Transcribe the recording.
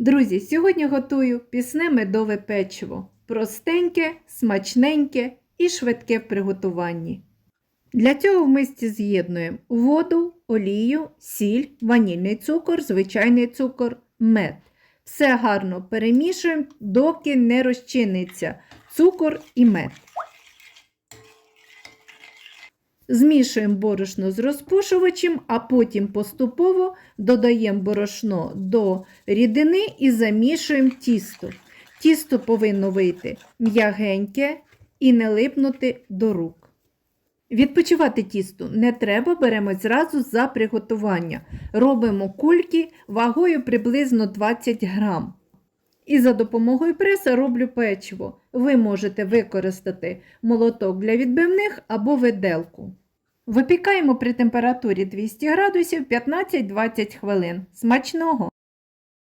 Друзі, сьогодні готую пісне медове печиво. Простеньке, смачненьке і швидке в приготуванні. Для цього в мисці з'єднуємо воду, олію, сіль, ванільний цукор, звичайний цукор, мед. Все гарно перемішуємо, доки не розчиниться цукор і мед. Змішуємо борошно з розпушувачем, а потім поступово додаємо борошно до рідини і замішуємо тісто. Тісто повинно вийти м'ягеньке і не липнути до рук. Відпочивати тісто не треба, беремо зразу за приготування. Робимо кульки вагою приблизно 20 грам. І за допомогою преса роблю печиво. Ви можете використати молоток для відбивних або виделку. Випікаємо при температурі 200 градусів 15-20 хвилин. Смачного!